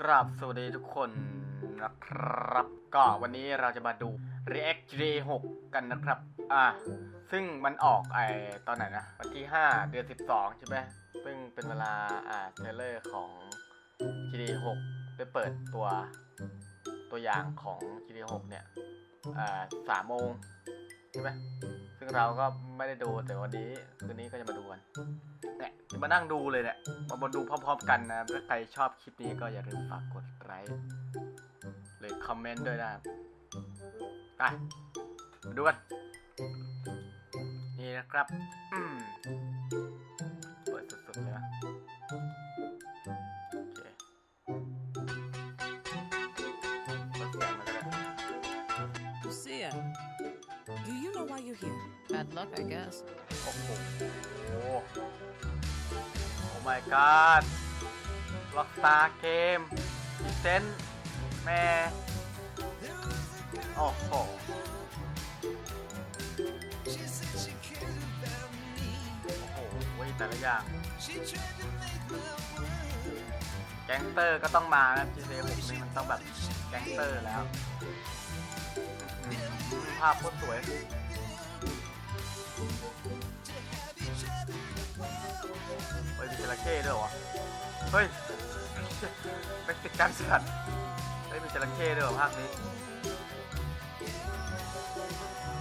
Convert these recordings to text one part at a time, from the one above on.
กราบสวัสดีทุกคนนะครับ ก็วันนี้เราจะมาดู React GD 6กันนะครับ อ่า ซึ่งมันออกไอตอนไหนนะ วันที่ 5 เดือน 12 ใช่ไหมซึ่งเป็นเวลา อ่าเทรลเลอร์ของ GD 6ได้เปิดตัวตัวอย่างของ GD 6เนี่ย อ่าสามโมงใช่ไหม ซึ่งเราก็ไม่ได้ดูแต่วันนี้คืนนี้ก็จะมาดูกันเนี่ยจะมานั่งดูเลยเนี่ยมาบนดูพร้อมๆกันนะถ้าใครชอบคลิปนี้ก็อย่าลืมฝากกดไลค์หรือคอมเมนต์ด้วยนะครับไปมาดูกัน นี่นะครับเปิดสุดๆเลยนะ luck, I guess. โอ้โห โอ้ my god ล็อกตาเกมเซนแม่ โอ้โห โอ้โหเว้ยแต่ละอย่าง แก๊งเตอร์ก็ต้องมานะ GTA 6นี่มันต้องแบบแก๊งเตอร์แล้ว ภาพโคตรสวย เฮ้ยมีจระเข้ด้วยเหรอวะเฮ้ยเม็กซิกันสัตว์เฮ้ยมีจระเข้ด้วยเหรอภาคนี้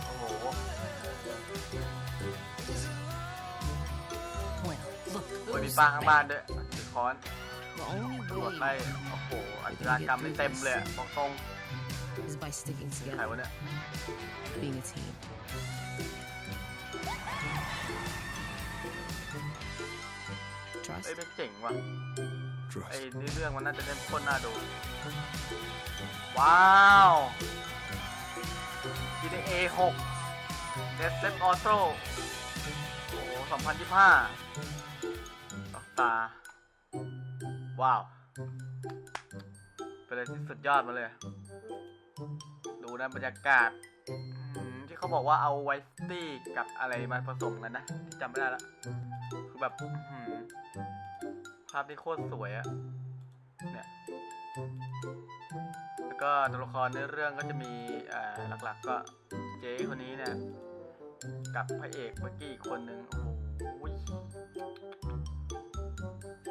โอ้โห Well, look, เฮ้ยมีป้าข้างบ้านด้วยถือค้อน the only ตรวจ way ไล่โอ้โหอัจฉริยกรรมไม่เต็มเลยอะบอกตรง is by sticking ใคร together, วะเนี่ย being a team. เอ้ย Trust? ไม่เจ๋งว่ะ ไอ้ Trust. นี่เรื่องมันน่าจะเล่นคนน่าดู ว้าว GTA 6 Death Step Auto โอ้โห2025ล็อกตา ว้าว เป็นอะไรที่สุดยอดมาเลย ดูนะบรรยากาศอืมที่ เขาบอกว่าเอาไวสตี้กับอะไรมาผสมกันนะที่จำไม่ได้ละคือแบบภาพที่โคตรสวยอะเนี่ยแล้วก็ตัวละครในเรื่องก็จะมีหลักๆ ก็เจ๊คนนี้เนี่ยกับพระเอกเมื่อกี้อีกคนนึงโอ้โห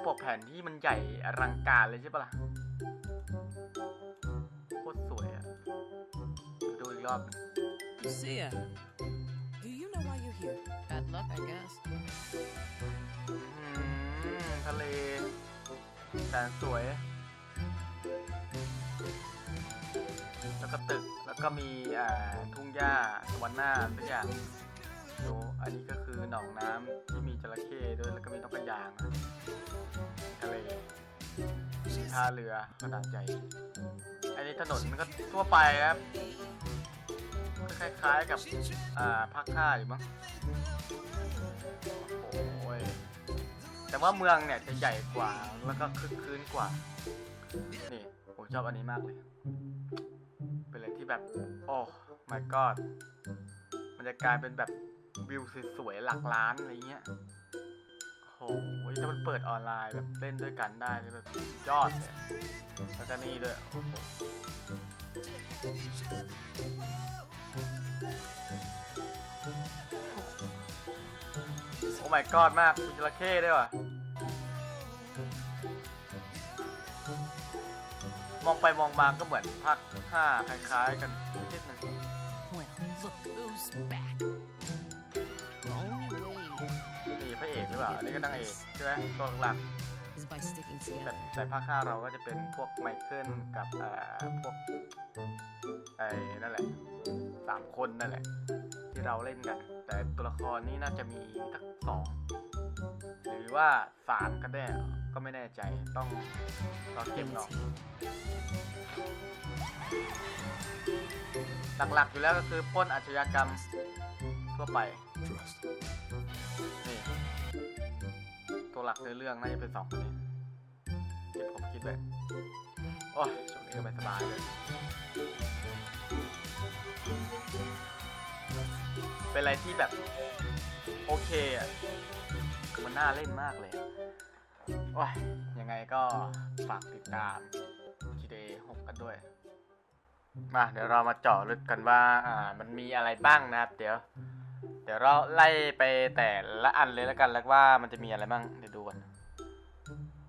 ปกแผนที่มันใหญ่อลังการเลยใช่ปะล่ะโคตรสวยอะดูอีกรอบ Lucia, do you know why you're here? Bad luck, I guess. อื้อหือทะเลแสนสวย แล้วก็ตึก แล้วก็มีอ่าทุ่งหญ้าสวรรค์หน้าทุกอย่างดูอันนี้ก็คือหนองน้ำที่มีจระเข้ด้วย แล้วก็มีนกกระยางอะทะเลมีท่าเรือขนาดใหญ่ อันนี้ถนนมันก็ทั่วไปครับก็ คล้ายๆกับอ่าภาคห้าอยู่มั้งโอ้ยแต่ว่าเมืองเนี่ยจะใหญ่กว่าแล้วก็คึกคืนกว่า นี่ผมชอบอันนี้มากเลย เป็นอะไรที่แบบ โอ้ my god มันจะกลายเป็นแบบวิวสวยๆหลักล้านอะไรเงี้ยโอ้โหถ้ามันเปิดออนไลน์แบบเล่นด้วยกันได้นี่แบบยอดเลยแล้วก็นี่ด้วย โอ้โหโอ้ my god มากมีจระเข้ด้วยว่ะ มองไปมองมาก็เหมือนภาคห้าคล้ายๆกันนิดนึง Well, look, who's back? The only way นี่พระเอกหรือเปล่าอันนี้ก็นางเอกใช่ไหมตัวหลัก is by sticking แต่ together. แต่ภาคห้าเราก็จะเป็นพวกไมเคิลกับเอ่อพวกไอ้นั่นแหละสามคนนั่นแหละ ที่เราเล่นกัน แต่ตัวละครนี่น่าจะมีทักสองหรือว่าสามก็ได้ก็ไม่แน่ใจต้องรอเก็บ Being หร a อก team. หลักๆ อยู่แล้วก็คือปล้นอาชญากรรมทั่วไป Trust. นี่ตัวหลักในเรื่องน่าจะเป็นสองคนนี้ที่ผม คิดแบบโอ้ยช่วงนี้ก็ไม่สบายเลย เป็นอะไรที่แบบ โอเคอะ มันน่าเล่นมากเลยโอ้ยยังไงก็ฝากติดตามกันด้วย มาเดี๋ยวเรามาเจาะลึกกันว่า อ่า มันมีอะไรบ้างนะครับ เดี๋ยว เดี๋ยวเราไล่ไปแต่ละอันเลยแล้วกันแล้วว่ามันจะมีอะไรบ้างเดี๋ยวดูกัน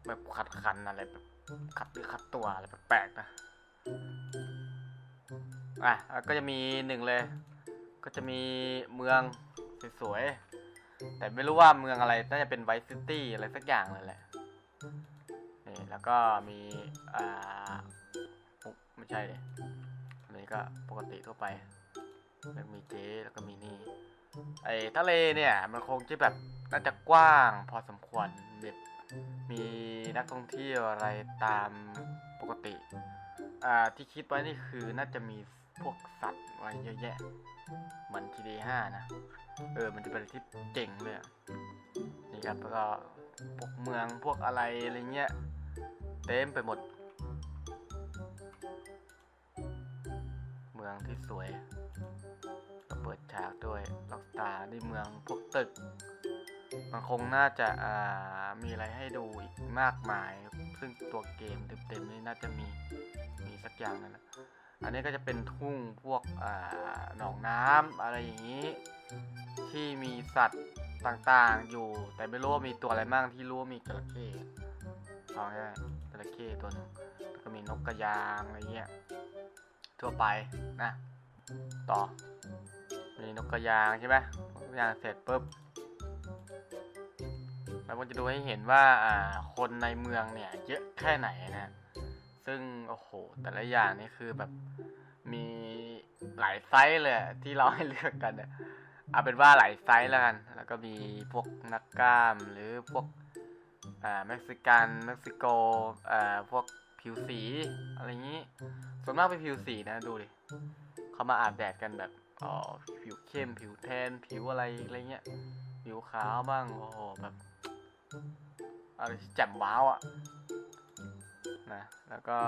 แบบขัดขันอะไรแบบขัดหรือขัดตัวอะไรแปลกๆนะ อะก็จะมีหนึ่งเลย ก็จะมีเมืองสวยๆ แต่ไม่รู้ว่าเมืองอะไร น่าจะเป็นไวซิตี้อะไรสักอย่างเลยแหละ นี่แล้วก็มี อ่าอุ๊ยไม่ใช่เลยอันนี้ก็ปกติทั่วไป แล้วมีเจแล้วก็มีนี่ ไอ้ทะเลเนี่ย มันคงจะแบบน่าจะกว้างพอสมควรแบบ มีนักท่องเที่ยวอะไรตามปกติ อ่าที่คิดไว้นี่คือน่าจะมีพวกสัตว์ไว้เยอะแยะ เหมือน GD5 นะ เออ มันจะเป็นอะไรที่เจ๋งเลยนี่ครับแล้วก็พวกเมืองพวกอะไรอะไรเงี้ย เต็มไปหมด เมืองที่สวย ก็เปิดฉากด้วยล็อกตาในเมืองพวกตึก มันคงน่าจะามีอะไรให้ดูอีกมากมาย ซึ่งตัวเกมเต็มๆนี่น่าจะมีมีสักอย่างนั่นแหละอันนี้ก็จะเป็นทุ่งพวกหนองน้ำอะไรอย่างนี้ ที่มีสัตว์ต่างๆอยู่ แต่ไม่รู้ว่ามีตัวอะไรบ้างที่รู้ว่ามีจระเข้เอาง่ายๆจระเข้ตัวหนึงก็มีนกกระยางอะไรเงี้ยทั่วไปนะ ต่อ มีนกกระยางใช่ไหมนกกระยางเสร็จปุ๊บ แล้วมันจะดูให้เห็นว่าอ่าคนในเมืองเนี่ยเยอะแค่ไหนนะซึ่งโอ้โหแต่ละอย่างนี่คือแบบมีหลายไซส์เลยที่เราให้เลือกกันเนี่ยเอาเป็นว่าหลายไซส์แล้วกัน แล้วก็มีพวกนักกล้ามหรือพวกอ่าเม็กซิกันเม็กซิโกอ่าพวกผิวสีอะไรอย่างนี้ ส่วนมากเป็นผิวสีนะดูดิเขามาอาบแดดกันแบบอ๋อผิวเข้มผิวแทนผิวอะไรอะไรเงี้ยผิวขาวบ้างโอ้โหแบบ อะไรที่แจ่มว้าวอะนะแล้วก็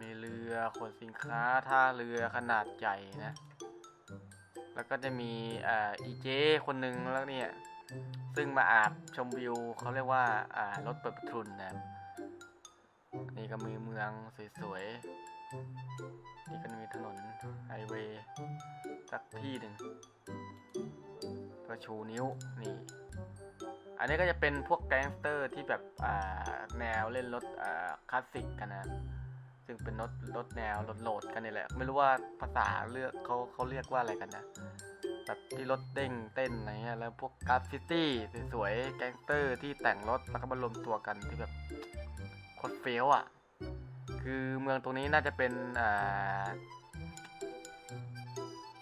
มีเรือขนสินค้าท่าเรือขนาดใหญ่นะ แล้วก็จะมีอ่าอีเจคนหนึ่งแล้วเนี่ย ซึ่งมาอาบชมวิวเขาเรียกว่าอ่ารถเปิดประทุนนะนี่ก็มีเมืองสวยๆ นี่ก็มีถนนไฮเวย์สักที่หนึ่งก็ชูนิ้วนี่ อันนี้ก็จะเป็นพวกแก๊งสเตอร์ที่แบบแนวเล่นรถคลาสสิกกันนะซึ่งเป็นรถรถแนวรถโหลดกันนี่แหละ ไม่รู้ว่าภาษาเลือกเขาเขาเรียกว่าอะไรกันนะ แบบที่รถเด้งเต้นอะไรเงี้ย แล้วพวกกราฟฟิตี้สวยๆ แก๊งสเตอร์ที่แต่งรถแล้วก็มารวมตัวกันที่แบบโคตรเฟี้ยวอะ คือเมืองตรงนี้น่าจะเป็นอ่า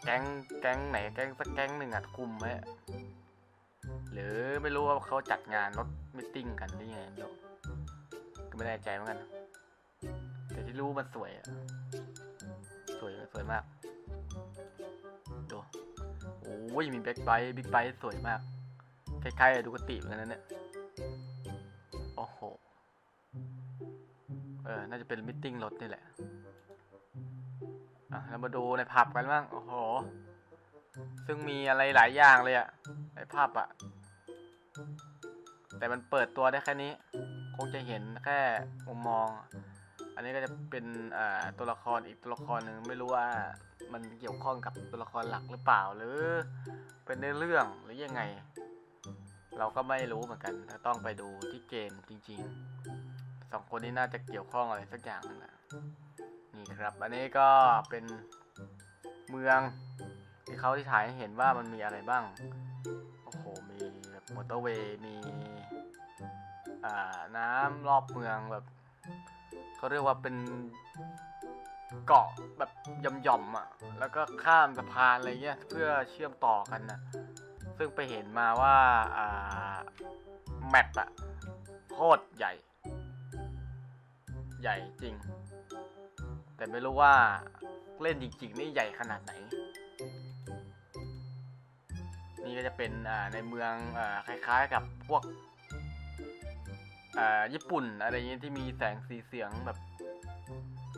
แก๊งแก๊งไหนแก๊งสักแก๊งหนึ่งอะคุมไว้ รือไม่รู้ว่าเขาจัดงานรถมิทติ้งกันหรือยังไงไม่รู้ก็ไม่แน่ใจเหมือนกัน แต่ที่รู้มันสวยอะสวยสวยมากดูโอ้ยมีแบ็คไบค์บิ๊กไบค์สวยมากคล้ายๆดูกติเหมือนกันนะเนี่ยโอ้โหเออ น่าจะเป็นมิทติ้งรถนี่แหละอะเรามาดูในผับกันบ้าง โอ้โห ซึ่งมีอะไรหลายอย่างเลยอะในผับอะ แต่มันเปิดตัวได้แค่นี้ คงจะเห็นแค่มุมมอง อันนี้ก็จะเป็นตัวละครอีกตัวละครหนึ่งไม่รู้ว่ามันเกี่ยวข้องกับตัวละครหลักหรือเปล่า หรือเป็นในเรื่องหรือยังไง เราก็ไม่รู้เหมือนกัน ถ้าต้องไปดูที่เกมจริงๆสองคนนี้น่าจะเกี่ยวข้องอะไรสักอย่างนึงนะนี่ครับ อันนี้ก็เป็นเมืองที่เขาที่ถ่ายให้เห็นว่ามันมีอะไรบ้าง โอ้โห มีแบบมอเตอร์เวย์มีอ่าน้ำรอบเมืองแบบเขาเรียกว่าเป็นเกาะแบบหย่อมๆอะ แล้วก็ข้ามสะพานอะไรเงี้ยเพื่อเชื่อมต่อกันนะซึ่งไปเห็นมาว่าอ่าแมปอะโคตรใหญ่ ใหญ่จริง แต่ไม่รู้ว่าเล่นจริงๆนี่ใหญ่ขนาดไหน นี่ก็จะเป็นในเมืองอคล้ายๆกับพวกญี่ปุ่นอะไรอย่างเงี้ยที่มีแสงสีเสียงแบบ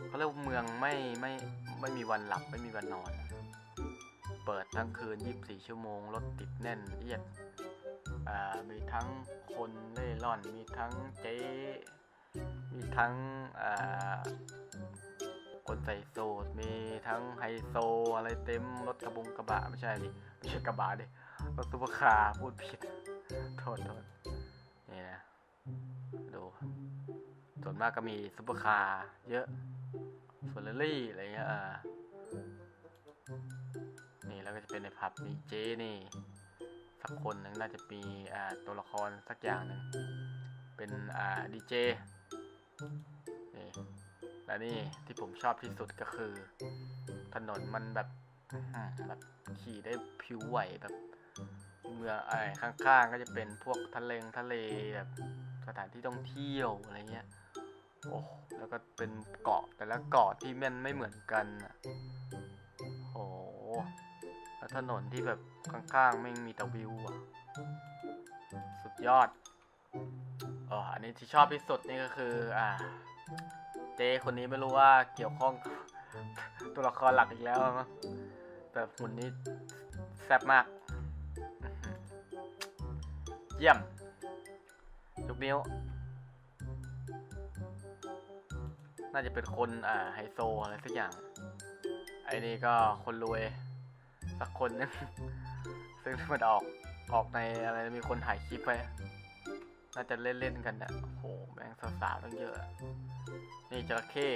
เขาเรียกเมืองไม่ไม่ไม่มีวันหลับไม่มีวันนอน เปิดทั้งคืน 24 ชั่วโมงรถติดแน่นเอียดอ่ามีทั้งคนเล่ร่อน มีทั้งเจ๊มีทั้งคนใส่สูทมีทั้งไฮโซอะไรเต็มรถกระบงกระบะไม่ใช่ดิไม่ใช่กระบะดิ รถซุปปอร์คาพูดผิด โทษโทษนี่นะ ดูส่วนมากก็มีซุปเปอร์คาร์เยอะเฟอร์รารี่อะไรเงี้ยนี่แล้วก็จะเป็นในผับมีเจนี่ สักคนหนึ่งน่าจะมีอ่าตัวละครสักอย่างหนึ่ง เป็นอ่าดีเจ นี่ และนี่ที่ผมชอบที่สุดก็คือ ถนนมันแบบแบบขี่ได้ผิวไหวแบบ เมืองไอ้ข้างๆก็จะเป็นพวกทะเลทะเลแบบสถานที่ท่องเที่ยวอะไรเงี้ยโอ้แล้วก็เป็นเกาะแต่ละเกาะที่มันไม่เหมือนกันอะโอ้แล้วถนนที่แบบข้างๆไม่มีแต่วิวอะสุดยอดอ๋ออันนี้ที่ชอบที่สุดนี่ก็คือ อ่า เจคนนี้ไม่รู้ว่าเกี่ยวข้องตัวละครหลักอีกแล้วมั้งแบบหุ่นนี้แซ่บมาก เยี่ยมยกนิ้ว น่าจะเป็นคนอ่าไฮโซอะไรสักอย่าง ไอ้นี่ก็คนรวยสักคนนึง ซึ่งมันออกออกในอะไรมีคนถ่ายคลิปไปน่าจะเล่นๆกันเนี่ยโห แม่งสาวๆตั้งเยอะ นี่จระเข้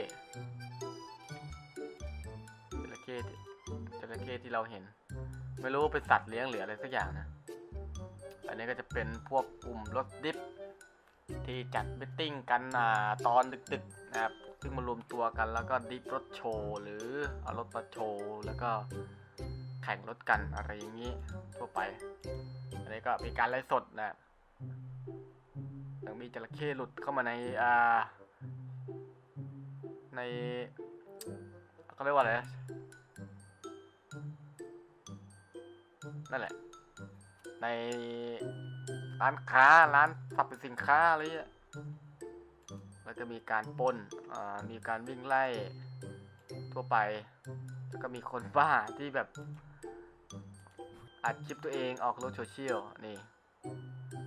จระเข้จระเข้ที่เราเห็น ไม่รู้ว่าเป็นสัตว์เลี้ยงหรืออะไรสักอย่างนะ อันนี้ก็จะเป็นพวกกลุ่มรถดิฟที่จัดมิทติ้งกันอ่าตอนดึกๆนะครับซึ่งมารวมตัวกันแล้วก็ดิฟรถโชว์หรือเอารถมาโชว์แล้วก็แข่งรถกันอะไรอย่างนี้ทั่วไป อันนี้ก็มีการไลฟ์สดนะยังมีจระเข้หลุดเข้ามาในอ่าในเขาเรียกว่าอะไรนะนั่นแหละ ในร้านค้าร้านสับสินค้าอะไรเงี้ยแล้วก็มีการปล้นมีการวิ่งไล่ทั่วไป แล้วก็มีคนบ้าที่แบบอัดคลิปตัวเองออกโลกโซเชียลนี่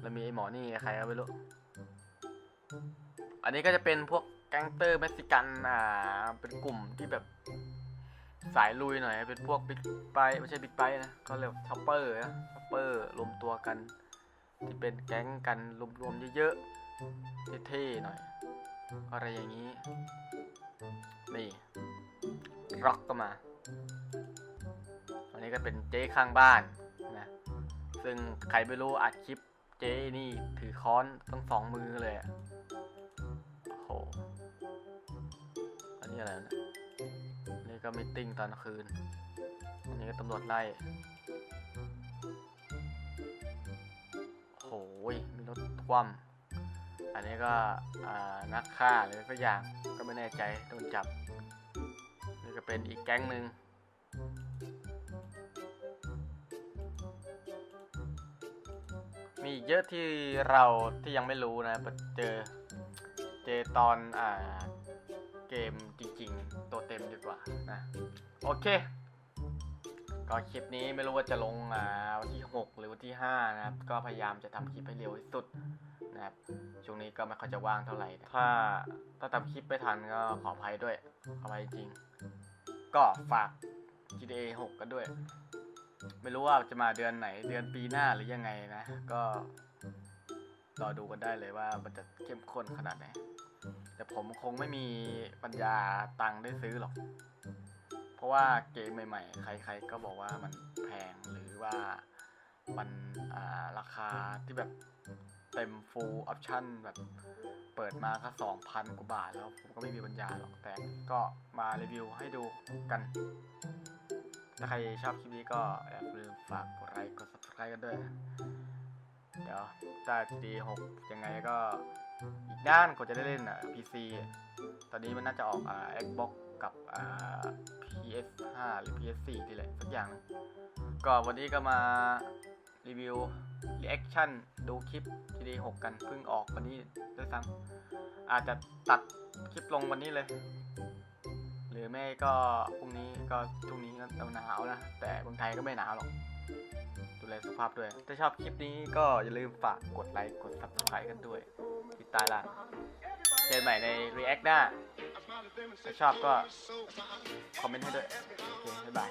แล้วมีไอหมอนี่ใครก็ไม่รู้อันนี้ก็จะเป็นพวกแก๊งเตอร์เม็กซิกัน อ่า เป็นกลุ่มที่แบบสายลุยหน่อย เป็นพวกบิ๊กไบไม่ใช่บิ๊กไบนะเขาเรียกช็อปเปอร์นะ เปอร์รวมตัวกัน ที่เป็นแก๊งกันรวมๆเยอะๆเท่ๆหน่อย อะไรอย่างนี้ นี่ร็อกก็มา อันนี้ก็เป็นเจ๊ข้างบ้านนะ ซึ่งใครไม่รู้อัดคลิปเจ๊นี่ถือค้อนทั้งสองมือเลยโอ้โห อันนี้อะไรนะนี่ก็มิทติ้งตอนคืน อันนี้ก็ตำรวจไล่ หยมีรถคว่ำอันนี้ก็นักฆ่าหรือสักอย่างก็ไม่แน่ใจโดนจับนี่ก็เป็นอีกแก๊งหนึ่งมีเยอะที่เราที่ยังไม่รู้นะเจอเจอตอนอ่าเกมจริงๆ ตัวเต็มดีกว่านะ โอเค ก็คลิปนี้ไม่รู้ว่าจะลงวันที่ 6 หรือวันที่ 5 นะครับ ก็พยายามจะทำคลิปให้เร็วที่สุดนะครับ ช่วงนี้ก็ไม่ค่อยจะว่างเท่าไหร่ ถ้าถ้าทำคลิปไม่ทันก็ขออภัยด้วยขออภัยจริง ก็ฝาก GTA 6 กันด้วย ไม่รู้ว่าจะมาเดือนไหนเดือนปีหน้าหรือยังไงนะ ก็รอดูกันได้เลยว่ามันจะเข้มข้นขนาดไหน แต่ผมคงไม่มีปัญญาตังค์ได้ซื้อหรอก เพราะว่าเกมใหม่ๆ ใครๆก็บอกว่ามันแพงหรือว่ามันราคาที่แบบเต็ม full option แบบเปิดมาก็สองพันกว่าบาทแล้วผมก็ไม่มีปัญญาหรอกแต่ก็มารีวิวให้ดูกัน ถ้าใครชอบคลิปนี้ก็อย่าลืมฝากกดไลค์กด subscribe กันด้วย เดี๋ยวถ้า GD 6ยังไงก็อีกด้านกว่าจะได้เล่นอะ PC ตอนนี้มันน่าจะออกอ่า Xbox กับ PS5 หรือ PS4 นี่แหละสักอย่างหนึ่งก็วันนี้ก็มารีวิว reaction ดูคลิป GD 6กันเพิ่งออกวันนี้ด้วยซ้ำอาจจะตัดคลิปลงวันนี้เลย หรือไม่ก็พรุ่งนี้ก็ช่วงนี้ก็หนาวนะ แต่เมืองไทยก็ไม่หนาวหรอก ดูแลสุขภาพด้วย ถ้าชอบคลิปนี้ก็อย่าลืมฝากกดไลค์กด subscribe กันด้วยติดตามละ เจอใหม่ใน React หน้าถ้าชอบก็ คอมเมนต์ให้ด้วย โอเค บ๊ายบาย